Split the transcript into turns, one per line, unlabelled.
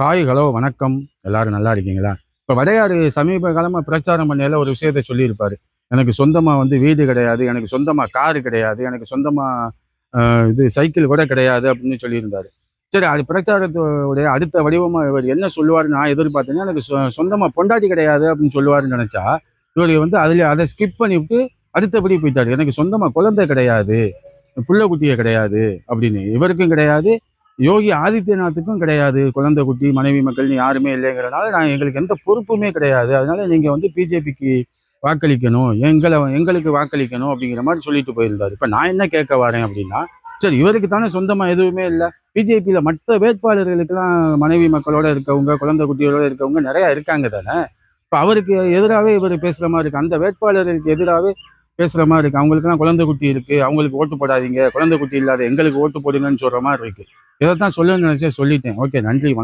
Hi hello வணக்கம். எல்லாரும் நல்லா இருக்கீங்களா? இப்போ வடையாறு சமீப காலமாக பிரச்சாரம் பண்ணையில் ஒரு விஷயத்த சொல்லியிருப்பார். எனக்கு சொந்தமாக வந்து வீடு கிடையாது எனக்கு சொந்தமாக காரு கிடையாது எனக்கு சொந்தமாக இது சைக்கிள் கூட கிடையாது அப்படின்னு சொல்லியிருந்தாரு. சரி அது பிரச்சாரத்தோடைய அடுத்த வடிவமாக இவர் என்ன சொல்லுவார் நான் எதிர்பார்த்தேன்னா எனக்கு சொ சொந்தமாக பொண்டாட்டி கிடையாது அப்படின்னு சொல்லுவாருன்னு நினச்சா இவர் வந்து அதில் அதை ஸ்கிப் பண்ணிவிட்டு அடுத்தபடி போயிட்டார். எனக்கு சொந்தமாக குழந்தை கிடையாது புள்ள குட்டியே கிடையாது அப்படின்னு. இவருக்கும் கிடையாது யோகி ஆதித்யநாத்துக்கும் கிடையாது. குழந்தை குட்டி மனைவி மக்கள்னு யாருமே இல்லைங்கிறனால நான் எங்களுக்கு எந்த பொறுப்புமே கிடையாது. அதனால நீங்கள் வந்து பிஜேபிக்கு வாக்களிக்கணும் எங்களை எங்களுக்கு வாக்களிக்கணும் அப்படிங்கிற மாதிரி சொல்லிட்டு போயிருந்தாரு. இப்போ நான் என்ன கேட்க வரேன் அப்படின்னா சரி இவருக்கு தானே சொந்தமாக எதுவுமே இல்லை. பிஜேபியில் மற்ற வேட்பாளர்களுக்கெல்லாம் மனைவி மக்களோட இருக்கவங்க குழந்தை குட்டியோட இருக்கவங்க நிறையா இருக்காங்க தானே. இப்போ அவருக்கு எதிராகவே இவர் பேசுகிற மாதிரி இருக்கு. அந்த வேட்பாளருக்கு எதிராகவே பேசுற மாதிரி இருக்கு. அவங்களுக்குலாம் குழந்தை குட்டி இருக்கு. அவங்களுக்கு ஓட்டு போடாதீங்க. குழந்தை குட்டி இல்லாத எங்களுக்கு ஓட்டு போடுங்கன்னு சொல்ற மாதிரி இருக்கு. தான் சொல்லணும்னு நினைச்சேன் சொல்லிட்டேன். ஓகே நன்றி வணக்கம்.